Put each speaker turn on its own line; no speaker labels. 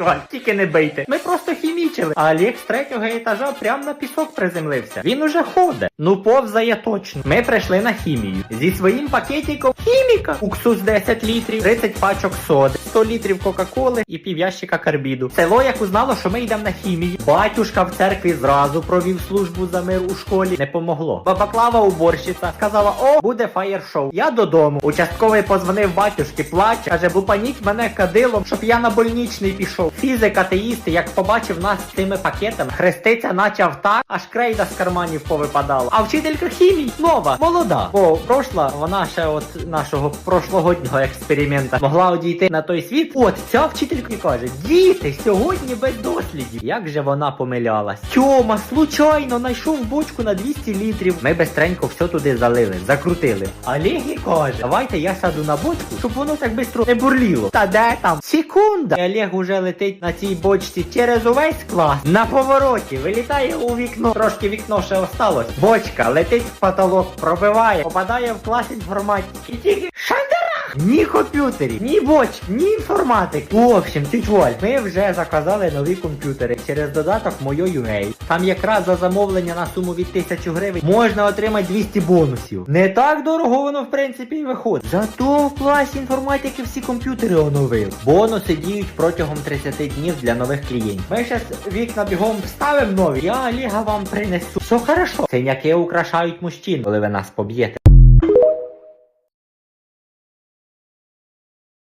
Валь, тільки не бийте. Ми просто хімічили. А Олег з третього етажа прямо на пісок приземлився. Він уже ходить. Ну повзає точно. Ми прийшли на хімію. Зі своїм пакетиком хіміка. Уксус 10 літрів, 30 пачок соди, 100 літрів Кока-Коли і пів'ящика карбіду. Село як узнало, що ми йдемо на хімію. Батюшка в церкві зразу провів службу за мир у школі. Не помогло. Баба Клава уборщиця сказала: о, буде фаєр-шоу. Я додому. Участковий позвонив батюшки, плаче, каже, лупаніть мене кадилом, щоб я на больничний пішов. Фізик атеїст, як побачив нас з цими пакетами, хреститься начав так, аж крейда з карманів повипадала. А вчителька хімії нова, молода. Бо прошла вона ще от нашого прошлогоднього експеримента могла одійти на той світ. От ця вчителька каже: діти, сьогодні без дослідів. Як же вона помилялась? Тьома, случайно знайшов бочку на 200 літрів. Ми бистренько все туди залили, закрутили. Олег і каже, давайте я сяду на бочку, щоб воно так бистро не бурліло. Та де там? Секунда. І Олег уже летить на цій бочці через увесь клас. На повороті вилітає у вікно. Трошки вікно ще осталось. Бочка летить в потолок, пробиває, попадає в клас інформатики. І тільки! Ні комп'ютерів, ні бочок, ні інформатики. В общем, тють Воль, ми вже заказали нові комп'ютери через додаток Moyo.ua. Там якраз за замовлення на суму від 1000 гривень можна отримати 200 бонусів. Не так дорого воно в принципі і виходить. Зато в класі інформатики всі комп'ютери оновив. Бонуси діють протягом 30 днів для нових клієнтів. Ми зараз вікна бігом вставимо нові. Я Олега вам принесу. Все хорошо. Синяки украшають мужчин, коли ви нас поб'єте.